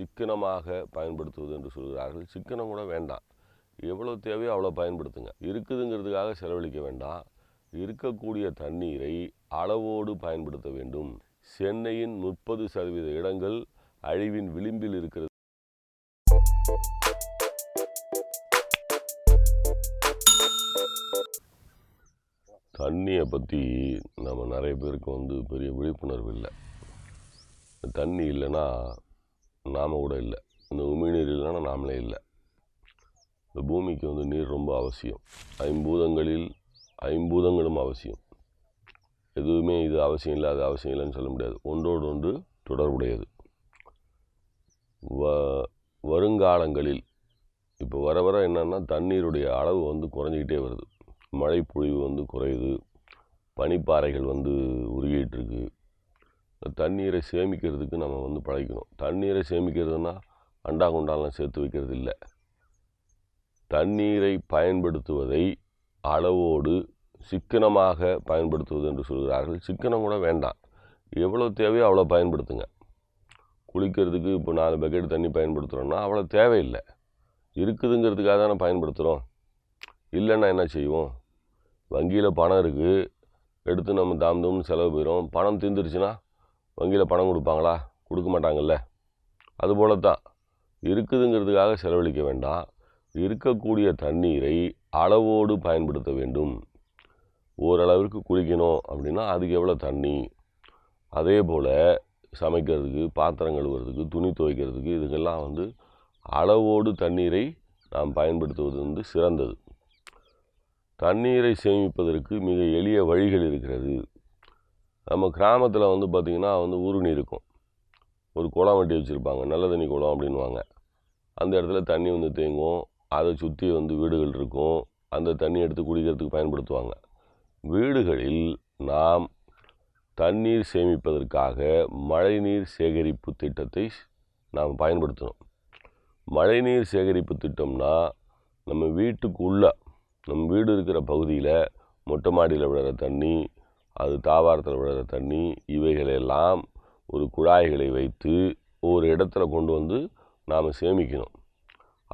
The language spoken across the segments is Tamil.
சிக்கனமாக பயன்படுத்துவது என்று சொல்கிறார்கள். சிக்கனம் கூட வேண்டாம். எவ்வளோ தேவையோ அவ்வளோ பயன்படுத்துங்க. இருக்குதுங்கிறதுக்காக செலவழிக்க வேண்டாம். இருக்கக்கூடிய தண்ணீரை அளவோடு பயன்படுத்த வேண்டும். சென்னையின் முப்பது சதவீத இடங்கள் அழிவின் விளிம்பில் இருக்கிறது. தண்ணியை பற்றி நம்ம நிறைய பேருக்கு வந்து பெரிய விழிப்புணர்வு இல்லை. தண்ணி இல்லைன்னா நாம் கூட இல்லை. இந்த உமிழ்நீர் இல்லைன்னா நாமளே இல்லை. இந்த பூமிக்கு வந்து நீர் ரொம்ப அவசியம். ஐம்பூதங்களில் ஐம்பூதங்களும் அவசியம். எதுவுமே இது அவசியம் இல்லை அது அவசியம் இல்லைன்னு சொல்ல முடியாது. ஒன்றோடு ஒன்று தொடர்புடையது. வ வருங்காலங்களில் இப்போ வர வர என்னென்னா தண்ணீருடைய அளவு வந்து குறைஞ்சிக்கிட்டே வருது. மழை பொழிவு வந்து குறையுது. பனிப்பாறைகள் வந்து உருகிட்டு இருக்குது தண்ணீரை சேமிக்கிறதுக்கு நம்ம வந்து பழகிக்கணும். தண்ணீரை சேமிக்கிறதுனா அண்டா குண்டாலாம் சேர்த்து வைக்கிறது இல்லை தண்ணீரை பயன்படுத்துவதை அளவோடு சிக்கனமாக பயன்படுத்துவது என்று சொல்கிறார்கள். சிக்கனம் கூட வேண்டாம். எவ்வளோ தேவையோ அவ்வளோ பயன்படுத்துங்க. குளிக்கிறதுக்கு இப்போ நாலு பக்கெட் தண்ணி பயன்படுத்துகிறோன்னா அவ்வளோ தேவையில்லை. இருக்குதுங்கிறதுக்காக தானே பயன்படுத்துகிறோம் இல்லைன்னா என்ன செய்வோம்? வங்கியில் பணம் இருக்குது எடுத்து நம்ம தாம் தூம்னு செலவு போயிடும் பணம் தீர்ந்துருச்சுன்னா வங்கியில் பணம் கொடுப்பாங்களா? கொடுக்க மாட்டாங்கல்ல. அதுபோல தான் இருக்குதுங்கிறதுக்காக செலவழிக்க வேண்டாம். இருக்கக்கூடிய தண்ணீரை அளவோடு பயன்படுத்த வேண்டும். ஓரளவிற்கு குளிக்கணும் அப்படின்னா அதுக்கு எவ்வளோ தண்ணி? அதே போல் சமைக்கிறதுக்கு பாத்திரம் கழுவுறதுக்கு துணி துவைக்கிறதுக்கு இதுக்கெல்லாம் வந்து அளவோடு தண்ணீரை நாம் பயன்படுத்துவது வந்து சிறந்தது. தண்ணீரை சேமிப்பதற்கு மிக எளிய வழிகள் இருக்கிறது. நம்ம கிராமத்தில் வந்து பார்த்திங்கன்னா வந்து ஊருணி இருக்கும். ஒரு குளம் வெட்டி வச்சுருப்பாங்க. நல்ல தண்ணி குளம் அப்படின்வாங்க அந்த இடத்துல தண்ணி வந்து தேங்கும். அதை சுற்றி வந்து வீடுகள் இருக்கும். அந்த தண்ணி எடுத்து குடிக்கிறதுக்கு பயன்படுத்துவாங்க. வீடுகளில் நாம் தண்ணீர் சேமிப்பதற்காக மழைநீர் சேகரிப்பு திட்டத்தை நாம் பயன்படுத்தணும். மழைநீர் சேகரிப்பு திட்டம்னா நம்ம வீட்டுக்குள்ளே நம்ம வீடு இருக்கிற பகுதியில் மொட்டை மாடியில் விழுற தண்ணி அது தாவாரத்தில் விழுற தண்ணி இவைகளெல்லாம் ஒரு குழாய்களை வைத்து ஒரு இடத்துல கொண்டு வந்து நாம் சேமிக்கணும்.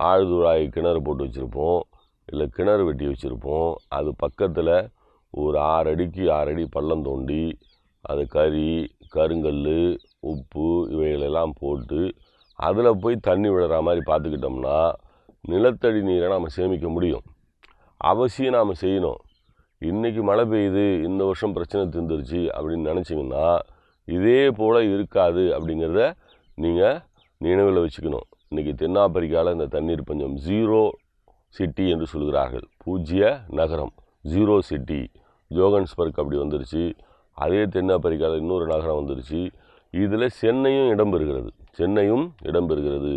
ஆழ்துழாய் கிணறு போட்டு வச்சுருப்போம் இல்லை கிணறு வெட்டி வச்சுருப்போம். அது பக்கத்தில் ஒரு ஆறு அடிக்கு ஆறு அடி பள்ளம் தோண்டி அது கறி கருங்கல் உப்பு இவைகளெல்லாம் போட்டு அதில் போய் தண்ணி விழுற மாதிரி பார்த்துக்கிட்டோம்னா நிலத்தடி நீரை நாம் சேமிக்க முடியும். அவசியம் நாம் செய்யணும். இன்றைக்கி மழை பெய்யுது இந்த வருஷம் பிரச்சனை தீர்ந்துருச்சு அப்படின்னு நினச்சிங்கன்னா இதே போல் இருக்காது அப்படிங்கிறத நீங்கள் நினைவில் வச்சுக்கணும். இன்றைக்கி தென்னாப்பிரிக்காவில் இந்த தண்ணீர் பஞ்சம் ஜீரோ சிட்டி என்று சொல்கிறார்கள். பூஜ்ய நகரம் ஜீரோ சிட்டி ஜோகன்ஸ்பர்க் அப்படி வந்துருச்சு. அதே தென்னாப்பிரிக்காவில் இன்னொரு நகரம் வந்துருச்சு. இதில் சென்னையும் இடம்பெறுகிறது சென்னையும் இடம்பெறுகிறது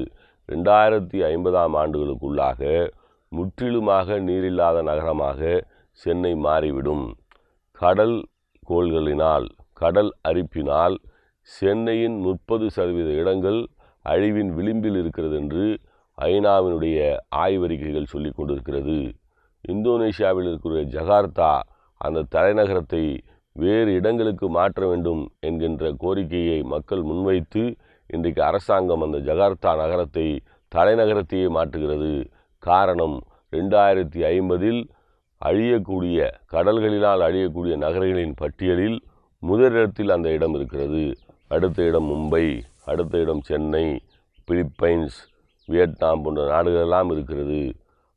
ரெண்டாயிரத்தி ஐம்பதாம் ஆண்டுகளுக்குள்ளாக முற்றிலுமாக நீரில்லாத நகரமாக சென்னை மாறிவிடும். கடல் கோள்களினால் கடல் அரிப்பினால் சென்னையின் முப்பது சதவீத இடங்கள் அழிவின் விளிம்பில் இருக்கிறது என்று ஐநாவினுடைய ஆய்வறிக்கைகள் சொல்லி கொண்டிருக்கிறது. இந்தோனேஷியாவில் இருக்கிற ஜகார்த்தா அந்த தலைநகரத்தை வேறு இடங்களுக்கு மாற்ற வேண்டும் என்கின்ற கோரிக்கையை மக்கள் முன்வைத்து இன்றைக்கு அரசாங்கம் அந்த ஜகார்த்தா நகரத்தை தலைநகரத்தையே மாற்றுகிறது. காரணம் ரெண்டாயிரத்தி ஐம்பதில் அழியக்கூடிய கடல்களினால் அழியக்கூடிய நகரங்களின் பட்டியலில் முதலிடத்தில் அந்த இடம் இருக்கிறது. அடுத்த இடம் மும்பை அடுத்த இடம் சென்னை பிலிப்பைன்ஸ் வியட்நாம் போன்ற நாடுகளெல்லாம் இருக்கிறது.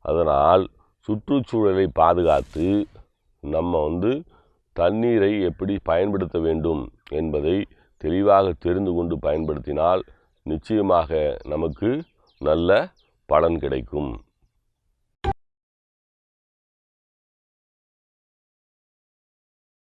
அதனால் சுற்றுச்சூழலை பாதுகாத்து நம்ம வந்து தண்ணீரை எப்படி பயன்படுத்த வேண்டும் என்பதை தெளிவாக தெரிந்து கொண்டு பயன்படுத்தினால் நிச்சயமாக நமக்கு நல்ல பலன் கிடைக்கும்.